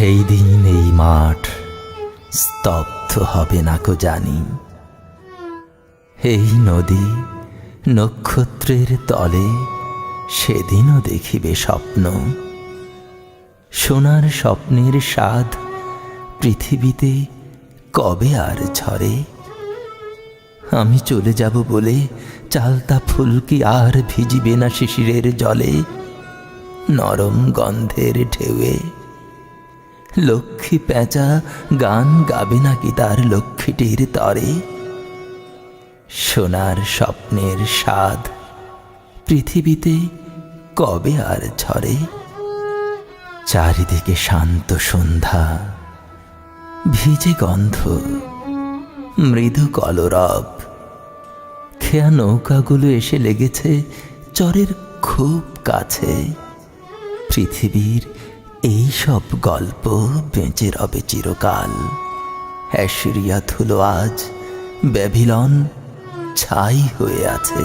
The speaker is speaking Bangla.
সেই দিন এই মাঠ স্তব্ধ হবে না কো জানি। এই নদী নক্ষত্রের তলে সেদিনও দেখিবে স্বপ্ন। সোনার স্বপ্নের স্বাদ পৃথিবীতে কবে আর ঝরে? আমি চলে যাব বলে চালতা ফুলকি আর ভিজিবে না শিশিরের জলে? নরম গন্ধের ঢেউয়ে লক্ষ্মী পেঁচা গান গাবে নাকি তার লক্ষ্মীটির তরে? সোনার স্বপ্নের স্বাদ পৃথিবীতে কবে আর ঝরে? চারিদিকে শান্ত সন্ধ্যা, ভিজে গন্ধ, মৃদু কলরব। খেয়া নৌকাগুলো এসে লেগেছে চরের খুব কাছে। পৃথিবীর এই সব গল্প বেঁচে রবে চিরকাল। অ্যাসিরিয়া ধুলো আজ ব্যাভিলন ছাই হয়ে আছে।